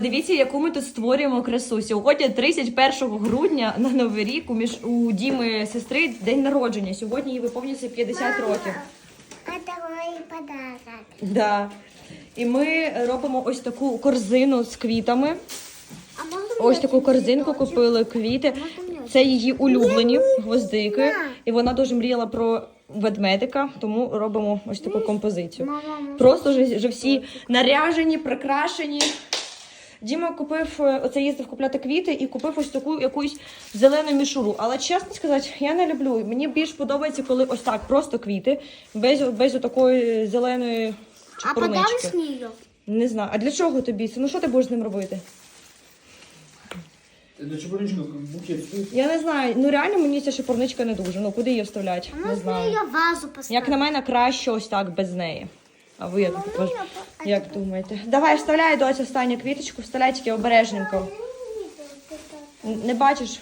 Дивіться, яку ми тут створюємо красу. Сьогодні 31 грудня на Новий рік у, між... у Діми сестри день народження. Сьогодні їй виповнюється 50 років. Это мой подарок. Да. І ми робимо ось таку корзину з квітами. Ось таку корзинку купили квіти. Це її улюблені гвоздики. І вона дуже мріяла про ведмедика, тому робимо ось таку композицію. Мама, Просто вже всі наряжені, прикрашені. Діма купив е, оце їздив купляти квіти і купив ось таку якусь зелену мішуру. Але чесно сказати, я не люблю. Мені більш подобається, коли ось так, просто квіти, без, без такої зеленої А чепурнички. подам с нее? Не знаю. А для чого тобі це? Ну що ти будеш з ним робити? Букет. Я не знаю. Ну реально мені ця шипурничка не дуже. Ну куди її вставляти? А Не знаю. вазу? Як на мене, краще ось так без неї. А ви як, вваж- як думаєте? Давай вставляй дось останню квіточку, вставляй тільки обережненько. Не бачиш?